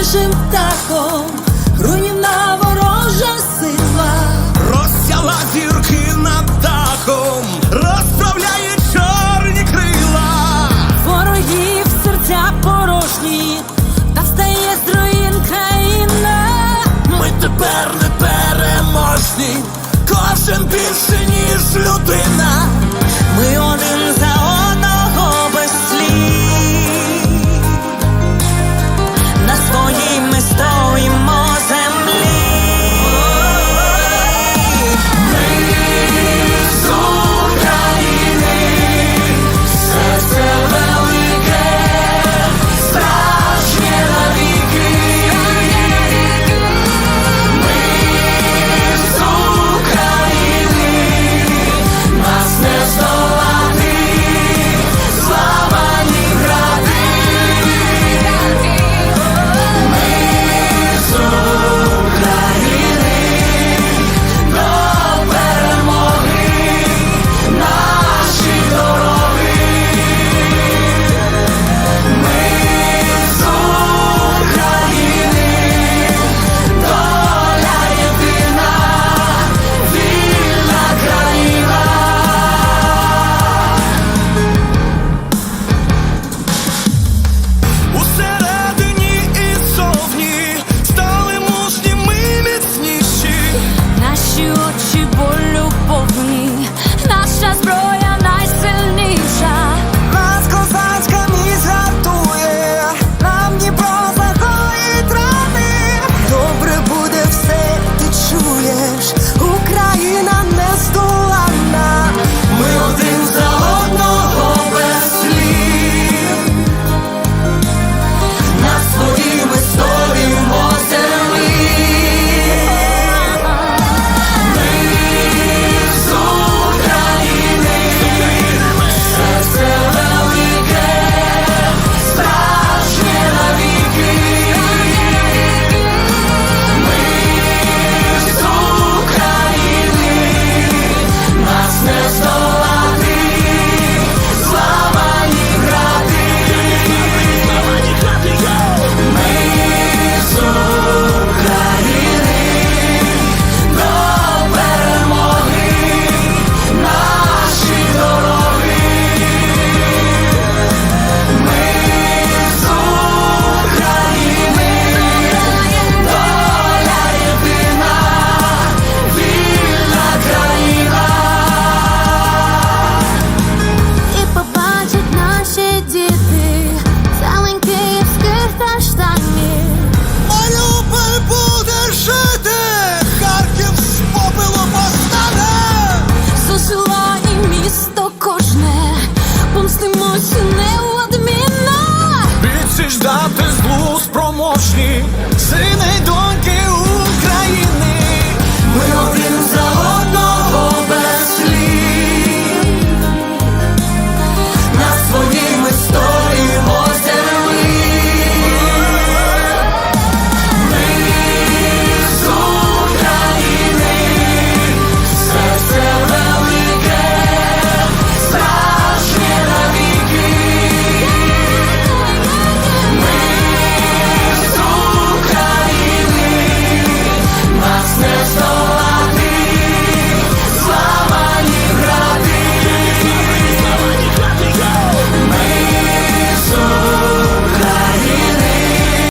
чужим птахом, руйна ворожа сила, розсяла зірки над дахом, розправляє чорні крила, ворогів серця порожні, та встає з руїн країна. Ми тепер не переможні, кожен більше, ніж людина. Дати злу спроможні, сини й доньки України. Ми один